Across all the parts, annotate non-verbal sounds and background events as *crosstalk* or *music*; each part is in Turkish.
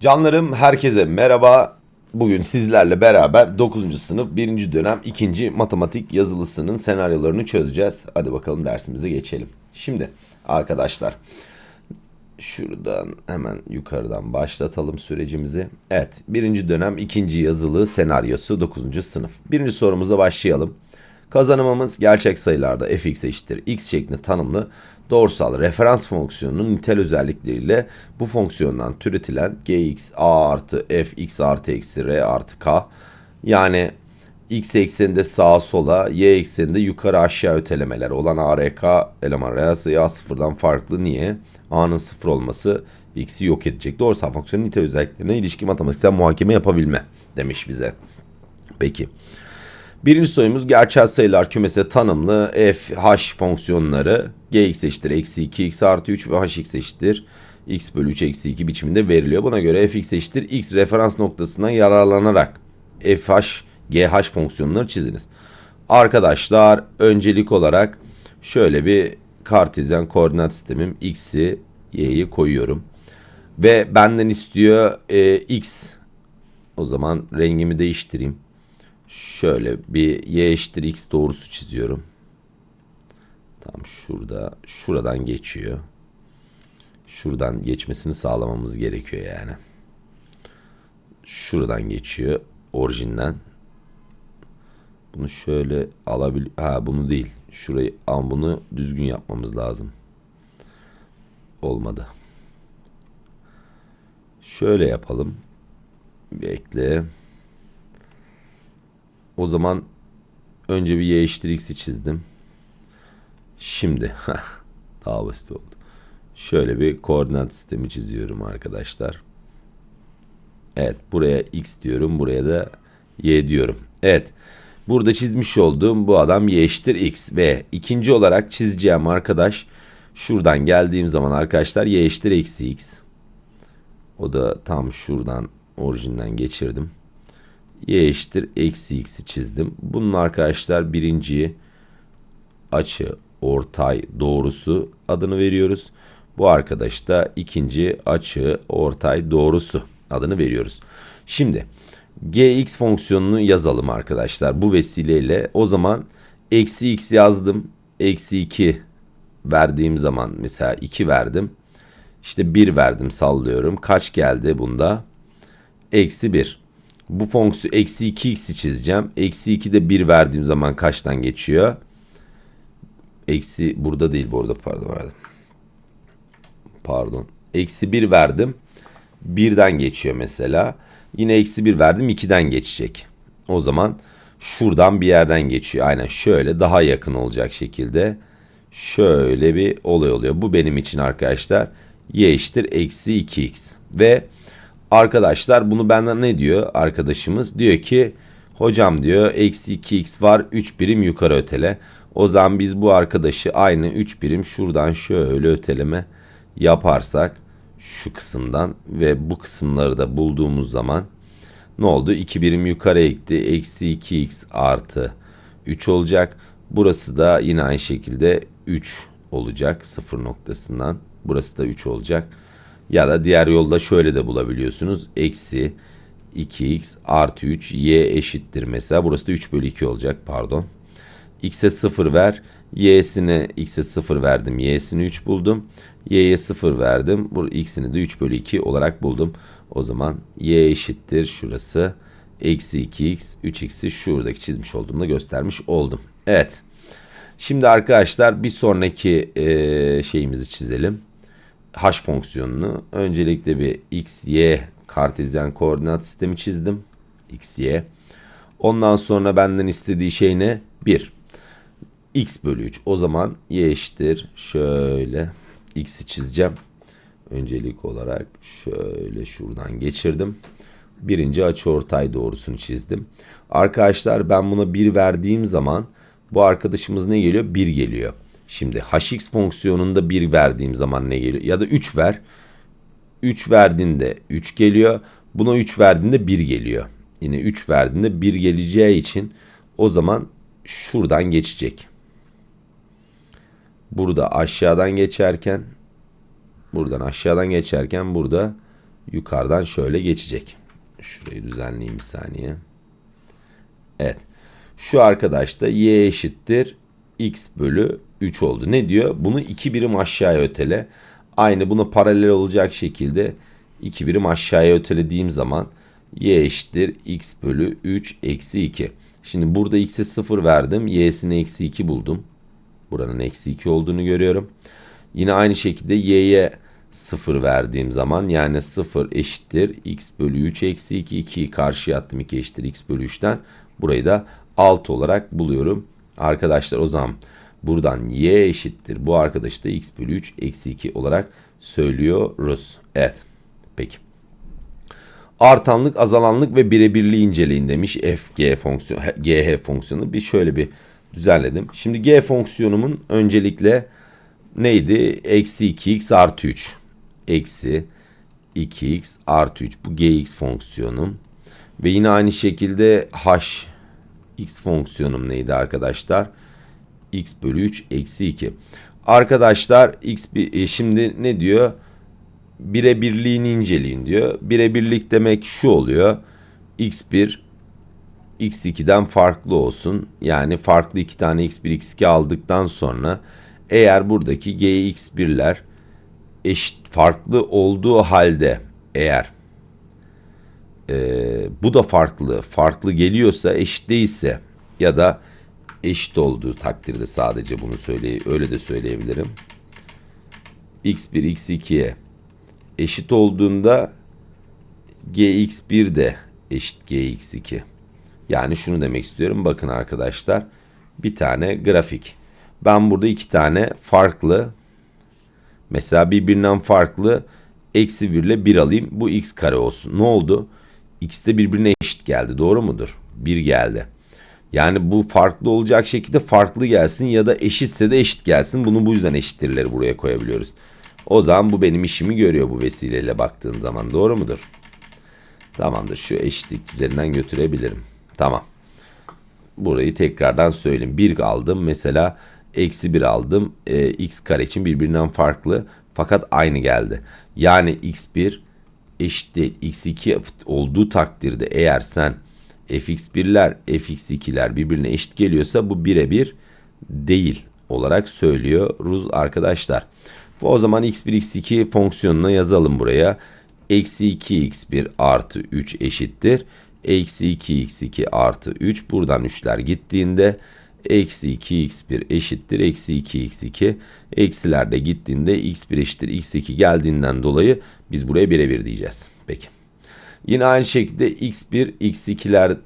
Canlarım herkese merhaba. Bugün sizlerle beraber 9. sınıf 1. dönem 2. matematik yazılısının senaryolarını çözeceğiz. Hadi bakalım dersimize geçelim. Şimdi arkadaşlar şuradan hemen yukarıdan başlatalım sürecimizi. Evet 1. dönem 2. yazılı senaryosu 9. sınıf. Birinci sorumuza başlayalım. Kazanımımız gerçek sayılarda fx eşittir x şeklinde tanımlı doğrusal referans fonksiyonunun nitel özellikleriyle bu fonksiyondan türetilen gx a artı f x artı eksi r artı k yani x ekseninde sağa sola y ekseninde yukarı aşağı ötelemeler olan ark eleman reel sayı a sıfırdan farklı niye? a'nın sıfır olması x'i yok edecek. Doğrusal fonksiyonun nitel özelliklerine ilişki matematiksel muhakeme yapabilme demiş bize. Peki. Birinci sorumuz gerçel sayılar kümesi tanımlı f, h fonksiyonları gx eşittir eksi 2, x artı 3 ve hx eşittir x bölü 3 eksi 2 biçiminde veriliyor. Buna göre fx eşittir x referans noktasından yararlanarak fh, gh fonksiyonları çiziniz. Arkadaşlar öncelik olarak şöyle bir kartezyen koordinat sistemim x'i y'yi koyuyorum. Ve benden istiyor e, x. O zaman rengimi değiştireyim. Şöyle bir y eşittir x doğrusu çiziyorum. Tam şurada, şuradan geçiyor. Şuradan geçmesini sağlamamız gerekiyor yani. Şuradan geçiyor orijinden. Bunu şöyle alabil ha bunu değil. Şurayı ama bunu düzgün yapmamız lazım. Olmadı. Şöyle yapalım. Bekle. O zaman önce bir y eşittir x'i çizdim. Şimdi *laughs* daha basit oldu. Şöyle bir koordinat sistemi çiziyorum arkadaşlar. Evet buraya x diyorum. Buraya da y diyorum. Evet. Burada çizmiş olduğum bu adam y eşittir x ve ikinci olarak çizeceğim arkadaş şuradan geldiğim zaman arkadaşlar y eşittir eksi x. O da tam şuradan orijinden geçirdim y eşittir eksi x'i çizdim. Bunun arkadaşlar birinci açı ortay doğrusu adını veriyoruz. Bu arkadaş da ikinci açı ortay doğrusu adını veriyoruz. Şimdi gx fonksiyonunu yazalım arkadaşlar. Bu vesileyle o zaman eksi x yazdım. Eksi 2 verdiğim zaman mesela 2 verdim. İşte 1 verdim sallıyorum. Kaç geldi bunda? Eksi 1. Bu fonksiyon eksi 2x'i çizeceğim. Eksi 2 de 1 verdiğim zaman kaçtan geçiyor? Eksi burada değil bu arada pardon verdim. Pardon. Eksi 1 verdim. 1'den geçiyor mesela. Yine eksi 1 verdim 2'den geçecek. O zaman şuradan bir yerden geçiyor. Aynen şöyle daha yakın olacak şekilde. Şöyle bir olay oluyor. Bu benim için arkadaşlar y eşittir eksi 2x. Ve Arkadaşlar bunu benden ne diyor arkadaşımız? Diyor ki hocam diyor eksi 2x var 3 birim yukarı ötele. O zaman biz bu arkadaşı aynı 3 birim şuradan şöyle öteleme yaparsak şu kısımdan ve bu kısımları da bulduğumuz zaman ne oldu? 2 birim yukarı ekti. Eksi 2x artı 3 olacak. Burası da yine aynı şekilde 3 olacak sıfır noktasından. Burası da 3 olacak. Ya da diğer yolda şöyle de bulabiliyorsunuz. Eksi 2x artı 3 y eşittir mesela. Burası da 3 bölü 2 olacak pardon. x'e 0 ver. y'sine x'e 0 verdim. y'sini 3 buldum. y'ye 0 verdim. Bu x'ini de 3 bölü 2 olarak buldum. O zaman y eşittir şurası. Eksi 2x 3x'i şuradaki çizmiş olduğumda göstermiş oldum. Evet. Şimdi arkadaşlar bir sonraki e, şeyimizi çizelim h fonksiyonunu öncelikle bir x, y kartezyen koordinat sistemi çizdim. x, y. Ondan sonra benden istediği şey ne? 1. x bölü 3. O zaman y eşittir. Şöyle x'i çizeceğim. Öncelik olarak şöyle şuradan geçirdim. Birinci açıortay doğrusunu çizdim. Arkadaşlar ben buna 1 verdiğim zaman bu arkadaşımız ne geliyor? 1 geliyor. Şimdi hx fonksiyonunda 1 verdiğim zaman ne geliyor? Ya da 3 ver. 3 verdiğinde 3 geliyor. Buna 3 verdiğinde 1 geliyor. Yine 3 verdiğinde 1 geleceği için o zaman şuradan geçecek. Burada aşağıdan geçerken buradan aşağıdan geçerken burada yukarıdan şöyle geçecek. Şurayı düzenleyeyim bir saniye. Evet. Şu arkadaş da y eşittir x bölü 3 oldu. Ne diyor? Bunu 2 birim aşağıya ötele. Aynı buna paralel olacak şekilde 2 birim aşağıya ötelediğim zaman y eşittir x bölü 3 eksi 2. Şimdi burada x'e 0 verdim. y'sine eksi 2 buldum. Buranın eksi 2 olduğunu görüyorum. Yine aynı şekilde y'ye 0 verdiğim zaman yani 0 eşittir x bölü 3 eksi 2 2'yi karşıya attım 2 eşittir x bölü 3'ten. Burayı da 6 olarak buluyorum. Arkadaşlar o zaman buradan y eşittir. Bu arkadaş da x bölü 3 eksi 2 olarak söylüyoruz. Evet. Peki. Artanlık, azalanlık ve birebirliği inceleyin demiş f, g fonksiyonu, gh fonksiyonu. Bir şöyle bir düzenledim. Şimdi g fonksiyonumun öncelikle neydi? Eksi 2x artı 3. Eksi 2x artı 3. Bu gx fonksiyonum. Ve yine aynı şekilde h x fonksiyonum neydi arkadaşlar? X bölü 3 eksi 2. Arkadaşlar x bir, e, şimdi ne diyor? Birebirliğini inceleyin diyor. Birebirlik demek şu oluyor. x1 x2'den farklı olsun. Yani farklı iki tane x1 x2 aldıktan sonra eğer buradaki gx1'ler eşit farklı olduğu halde eğer e, bu da farklı farklı geliyorsa eşit değilse ya da eşit olduğu takdirde sadece bunu söyle öyle de söyleyebilirim. x1 x2'ye eşit olduğunda gx1 de eşit gx2. Yani şunu demek istiyorum. Bakın arkadaşlar bir tane grafik. Ben burada iki tane farklı mesela birbirinden farklı eksi 1 ile 1 alayım. Bu x kare olsun. Ne oldu? x de birbirine eşit geldi. Doğru mudur? 1 geldi. Yani bu farklı olacak şekilde farklı gelsin ya da eşitse de eşit gelsin. Bunu bu yüzden eşittirleri buraya koyabiliyoruz. O zaman bu benim işimi görüyor bu vesileyle baktığın zaman. Doğru mudur? Tamamdır. Şu eşitlik üzerinden götürebilirim. Tamam. Burayı tekrardan söyleyeyim. 1 aldım. Mesela eksi 1 aldım. E, x kare için birbirinden farklı. Fakat aynı geldi. Yani x1 eşit değil. x2 olduğu takdirde eğer sen fx1'ler fx2'ler birbirine eşit geliyorsa bu birebir değil olarak söylüyoruz arkadaşlar. O zaman x1 x2 fonksiyonuna yazalım buraya. Eksi 2 x1 artı 3 eşittir. Eksi 2 x2 artı 3 buradan 3'ler gittiğinde eksi 2 x1 eşittir. Eksi 2 x2 eksiler de gittiğinde x1 eşittir x2 geldiğinden dolayı biz buraya birebir diyeceğiz. Peki. Yine aynı şekilde x1 x2'ler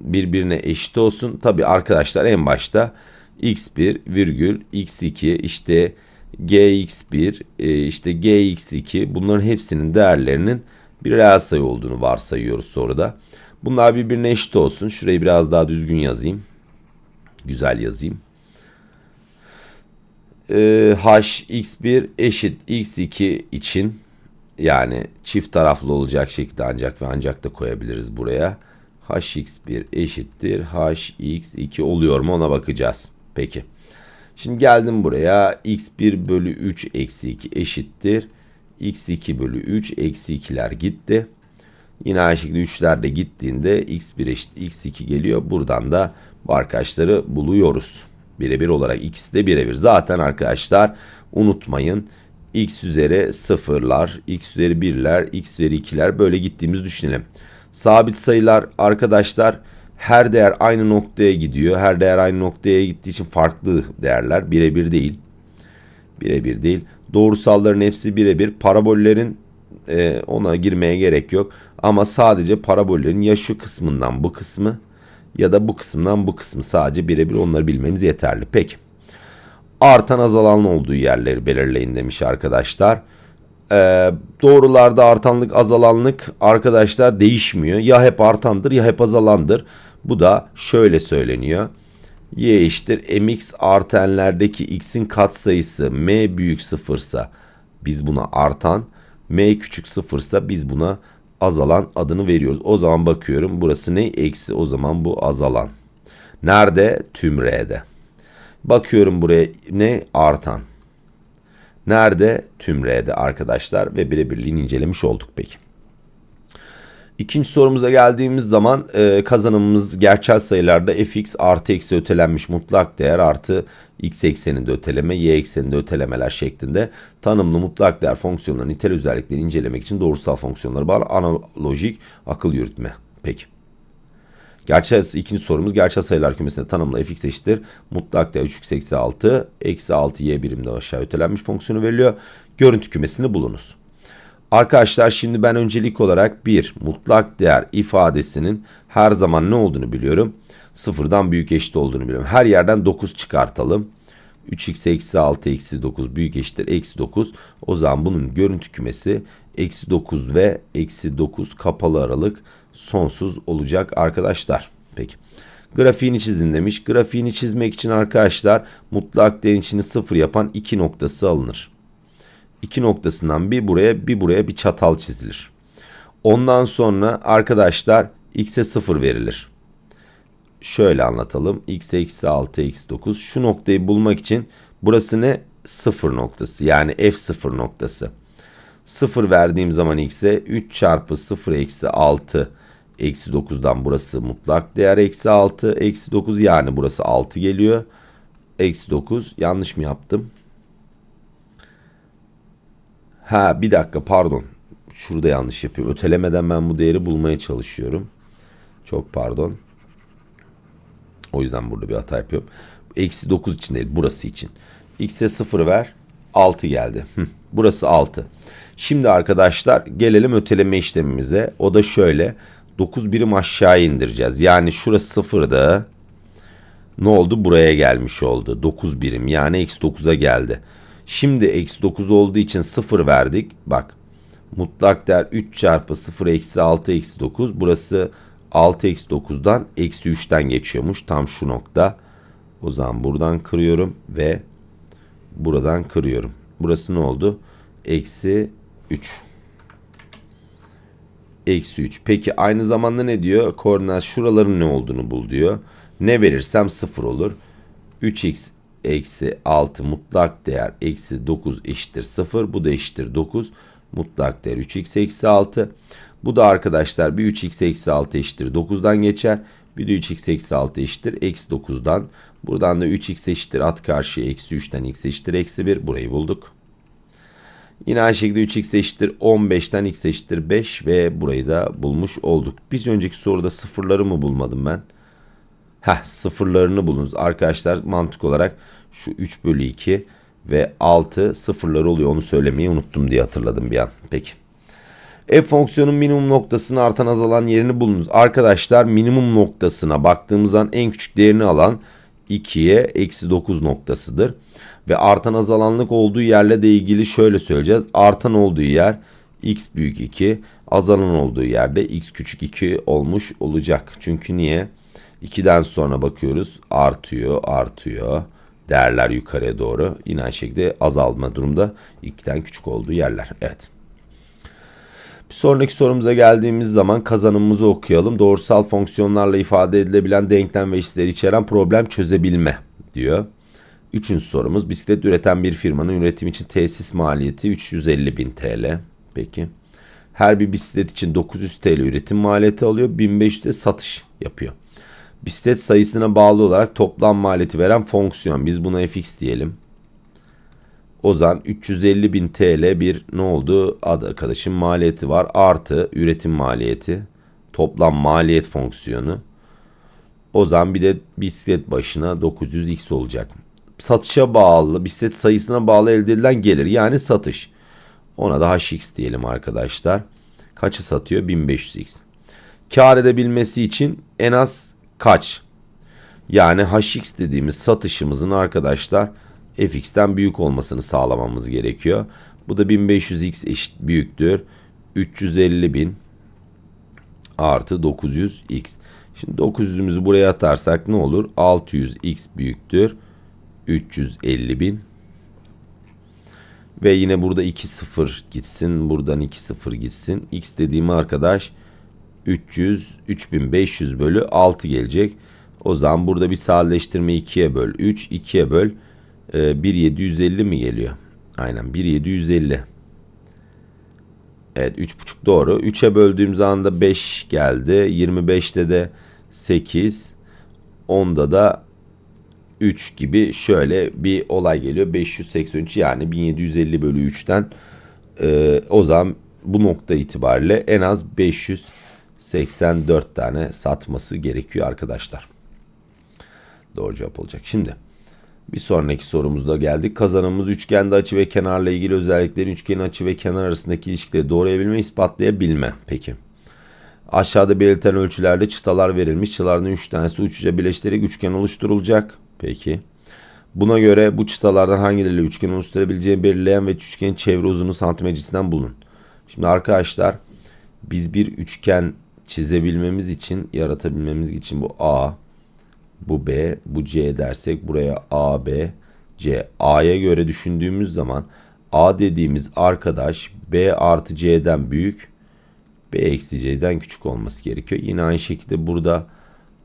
birbirine eşit olsun. Tabi arkadaşlar en başta x1 virgül x2 işte gx1 e, işte gx2 bunların hepsinin değerlerinin bir reel sayı olduğunu varsayıyoruz soruda. Bunlar birbirine eşit olsun. Şurayı biraz daha düzgün yazayım. Güzel yazayım. Ee, h x1 eşit x2 için yani çift taraflı olacak şekilde ancak ve ancak da koyabiliriz buraya. hx1 eşittir hx2 oluyor mu ona bakacağız. Peki. Şimdi geldim buraya x1 bölü 3 eksi 2 eşittir. x2 bölü 3 eksi 2'ler gitti. Yine aynı şekilde 3'ler de gittiğinde x1 eşit x2 geliyor. Buradan da bu arkadaşları buluyoruz. Birebir olarak ikisi de birebir. Zaten arkadaşlar unutmayın x üzeri sıfırlar, x üzeri birler, x üzeri ikiler böyle gittiğimizi düşünelim. Sabit sayılar arkadaşlar her değer aynı noktaya gidiyor. Her değer aynı noktaya gittiği için farklı değerler birebir değil. Birebir değil. Doğrusalların hepsi birebir. Parabollerin e, ona girmeye gerek yok. Ama sadece parabollerin ya şu kısmından bu kısmı ya da bu kısımdan bu kısmı sadece birebir onları bilmemiz yeterli. Peki. Artan azalan olduğu yerleri belirleyin demiş arkadaşlar. Ee, doğrularda artanlık azalanlık arkadaşlar değişmiyor. Ya hep artandır ya hep azalandır. Bu da şöyle söyleniyor. Y eşittir mx artı n'lerdeki x'in katsayısı m büyük sıfırsa biz buna artan, m küçük sıfırsa biz buna azalan adını veriyoruz. O zaman bakıyorum burası ne? Eksi o zaman bu azalan. Nerede? Tüm R'de. Bakıyorum buraya ne? Artan. Nerede? Tüm R'de arkadaşlar ve birebirliğini incelemiş olduk peki. İkinci sorumuza geldiğimiz zaman e, kazanımımız gerçel sayılarda fx artı eksi ötelenmiş mutlak değer artı x ekseninde öteleme, y ekseninde ötelemeler şeklinde tanımlı mutlak değer fonksiyonların nitel özelliklerini incelemek için doğrusal fonksiyonları bağlı analojik akıl yürütme. Peki. Gerçel ikinci sorumuz gerçel sayılar kümesinde tanımlı fx eşittir. Mutlak değer 3x eksi 6 eksi 6 y birimde aşağı ötelenmiş fonksiyonu veriliyor. Görüntü kümesini bulunuz. Arkadaşlar şimdi ben öncelik olarak bir mutlak değer ifadesinin her zaman ne olduğunu biliyorum. Sıfırdan büyük eşit olduğunu biliyorum. Her yerden 9 çıkartalım. 3x eksi 6 eksi 9 büyük eşittir eksi 9. O zaman bunun görüntü kümesi eksi 9 ve eksi 9 kapalı aralık sonsuz olacak arkadaşlar. Peki. Grafiğini çizin demiş. Grafiğini çizmek için arkadaşlar mutlak değerin içini sıfır yapan iki noktası alınır. İki noktasından bir buraya bir buraya bir çatal çizilir. Ondan sonra arkadaşlar x'e sıfır verilir. Şöyle anlatalım. x eksi 6 eksi 9. Şu noktayı bulmak için burası ne? Sıfır noktası. Yani f sıfır noktası. Sıfır verdiğim zaman x'e 3 çarpı 0 eksi 6 Eksi 9'dan burası mutlak değer eksi 6. Eksi 9 yani burası 6 geliyor. Eksi 9 yanlış mı yaptım? Ha bir dakika pardon. Şurada yanlış yapıyorum. Ötelemeden ben bu değeri bulmaya çalışıyorum. Çok pardon. O yüzden burada bir hata yapıyorum. Eksi 9 için değil burası için. X'e 0 ver. 6 geldi. burası 6. Şimdi arkadaşlar gelelim öteleme işlemimize. O da şöyle. 9 birim aşağı indireceğiz. Yani şurası sıfırda ne oldu? Buraya gelmiş oldu. 9 birim yani eksi 9'a geldi. Şimdi eksi 9 olduğu için 0 verdik. Bak mutlak değer 3 çarpı 0 eksi 6 eksi 9. Burası 6 eksi 9'dan eksi 3'ten geçiyormuş. Tam şu nokta. O zaman buradan kırıyorum ve buradan kırıyorum. Burası ne oldu? Eksi 3 eksi 3. Peki aynı zamanda ne diyor? Koordinat şuraların ne olduğunu bul diyor. Ne verirsem 0 olur. 3x eksi 6 mutlak değer eksi 9 eşittir 0. Bu da eşittir 9. Mutlak değer 3x eksi 6. Bu da arkadaşlar bir 3x eksi 6 eşittir 9'dan geçer. Bir de 3x eksi 6 eşittir eksi 9'dan. Buradan da 3x eşittir at karşıya eksi 3'ten x eşittir eksi 1. Burayı bulduk. Yine aynı şekilde 3x eşittir 15'ten x eşittir 5 ve burayı da bulmuş olduk. Biz önceki soruda sıfırları mı bulmadım ben? Heh sıfırlarını bulunuz. Arkadaşlar mantık olarak şu 3 bölü 2 ve 6 sıfırları oluyor. Onu söylemeyi unuttum diye hatırladım bir an. Peki. F fonksiyonun minimum noktasını artan azalan yerini bulunuz. Arkadaşlar minimum noktasına baktığımızdan en küçük değerini alan 2'ye eksi 9 noktasıdır. Ve artan azalanlık olduğu yerle de ilgili şöyle söyleyeceğiz. Artan olduğu yer x büyük 2, azalan olduğu yerde x küçük 2 olmuş olacak. Çünkü niye? 2'den sonra bakıyoruz artıyor, artıyor. Değerler yukarıya doğru. Yine aynı şekilde azalma durumda 2'den küçük olduğu yerler. Evet. Bir sonraki sorumuza geldiğimiz zaman kazanımımızı okuyalım. Doğrusal fonksiyonlarla ifade edilebilen denklem ve eşitleri içeren problem çözebilme diyor. Üçüncü sorumuz bisiklet üreten bir firmanın üretim için tesis maliyeti 350 bin TL. Peki. Her bir bisiklet için 900 TL üretim maliyeti alıyor. 1500 de satış yapıyor. Bisiklet sayısına bağlı olarak toplam maliyeti veren fonksiyon. Biz buna fx diyelim. O zaman 350 bin TL bir ne oldu? Adı arkadaşım maliyeti var. Artı üretim maliyeti. Toplam maliyet fonksiyonu. O zaman bir de bisiklet başına 900x olacak satışa bağlı, bisiklet sayısına bağlı elde edilen gelir. Yani satış. Ona da HX diyelim arkadaşlar. Kaçı satıyor? 1500X. Kar edebilmesi için en az kaç? Yani HX dediğimiz satışımızın arkadaşlar FX'ten büyük olmasını sağlamamız gerekiyor. Bu da 1500X eşit büyüktür. 350 bin artı 900X. Şimdi 900'ümüzü buraya atarsak ne olur? 600X büyüktür. 350 bin. Ve yine burada 2 0 gitsin. Buradan 2 0 gitsin. X dediğim arkadaş 300 3500 bölü 6 gelecek. O zaman burada bir sadeleştirme 2'ye böl 3 2'ye böl e, 1750 mi geliyor? Aynen 1750. Evet 3,5 doğru. 3'e böldüğüm zaman da 5 geldi. 25'te de 8. 10'da da 3 gibi şöyle bir olay geliyor. 583 yani 1750 bölü 3'ten e, o zaman bu nokta itibariyle en az 584 tane satması gerekiyor arkadaşlar. Doğru cevap olacak. Şimdi bir sonraki sorumuzda geldik. Kazanımız üçgende açı ve kenarla ilgili özellikleri üçgenin açı ve kenar arasındaki ilişkileri doğruyabilme, ispatlayabilme. Peki. Aşağıda belirtilen ölçülerde çıtalar verilmiş. Çıtalardan 3 tanesi uçuca birleştirerek üçgen oluşturulacak. Peki. Buna göre bu çıtalardan hangileriyle üçgen oluşturabileceğini belirleyen ve üçgenin çevre uzunluğu santimetresinden bulun. Şimdi arkadaşlar biz bir üçgen çizebilmemiz için, yaratabilmemiz için bu A, bu B, bu C dersek buraya A, B, C. A'ya göre düşündüğümüz zaman A dediğimiz arkadaş B artı C'den büyük, B eksi C'den küçük olması gerekiyor. Yine aynı şekilde burada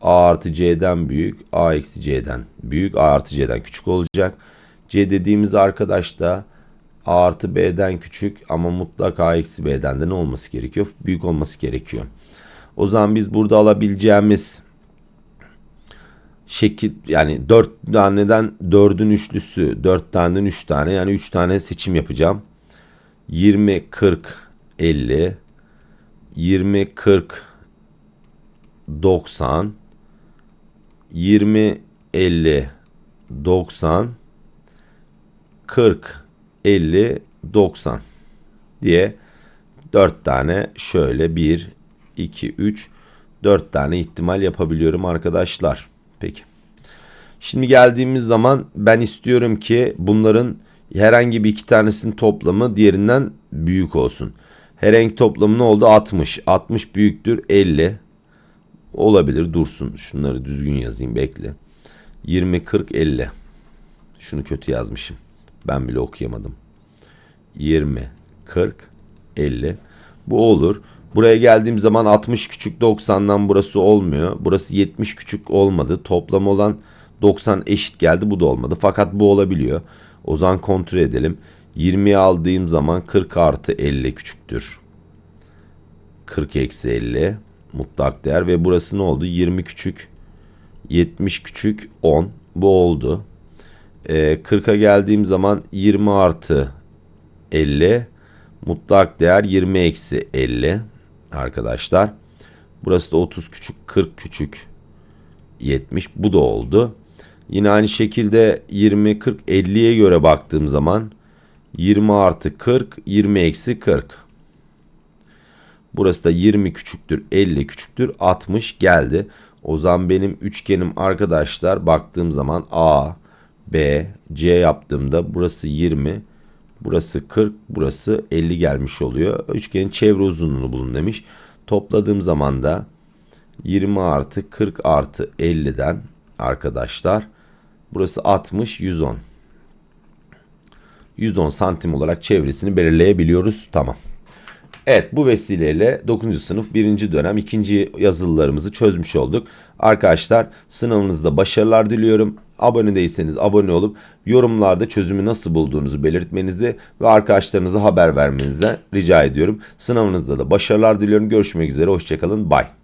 A artı C'den büyük, A eksi C'den büyük, A artı C'den küçük olacak. C dediğimiz arkadaş da A artı B'den küçük ama mutlak A eksi B'den de ne olması gerekiyor? Büyük olması gerekiyor. O zaman biz burada alabileceğimiz şekil yani 4 taneden 4'ün üçlüsü 4 taneden 3 tane yani 3 tane seçim yapacağım. 20 40 50 20 40 90 20 50 90 40 50 90 diye 4 tane şöyle 1 2 3 4 tane ihtimal yapabiliyorum arkadaşlar. Peki. Şimdi geldiğimiz zaman ben istiyorum ki bunların herhangi bir iki tanesinin toplamı diğerinden büyük olsun. Herhangi toplamı ne oldu? 60. 60 büyüktür 50. Olabilir dursun. Şunları düzgün yazayım bekle. 20, 40, 50. Şunu kötü yazmışım. Ben bile okuyamadım. 20, 40, 50. Bu olur. Buraya geldiğim zaman 60 küçük 90'dan burası olmuyor. Burası 70 küçük olmadı. Toplam olan 90 eşit geldi. Bu da olmadı. Fakat bu olabiliyor. O zaman kontrol edelim. 20'yi aldığım zaman 40 artı 50 küçüktür. 40 eksi 50 mutlak değer ve burası ne oldu? 20 küçük 70 küçük 10 bu oldu. Ee, 40'a geldiğim zaman 20 artı 50 mutlak değer 20 eksi 50 arkadaşlar. Burası da 30 küçük 40 küçük 70 bu da oldu. Yine aynı şekilde 20 40 50'ye göre baktığım zaman 20 artı 40 20 eksi 40. Burası da 20 küçüktür 50 küçüktür 60 geldi. O zaman benim üçgenim arkadaşlar baktığım zaman A, B, C yaptığımda burası 20, burası 40, burası 50 gelmiş oluyor. Üçgenin çevre uzunluğunu bulun demiş. Topladığım zaman da 20 artı 40 artı 50'den arkadaşlar burası 60, 110. 110 santim olarak çevresini belirleyebiliyoruz. Tamam. Evet bu vesileyle 9. sınıf 1. dönem 2. yazılılarımızı çözmüş olduk. Arkadaşlar sınavınızda başarılar diliyorum. Abone değilseniz abone olup yorumlarda çözümü nasıl bulduğunuzu belirtmenizi ve arkadaşlarınıza haber vermenizi rica ediyorum. Sınavınızda da başarılar diliyorum. Görüşmek üzere. Hoşçakalın. Bye.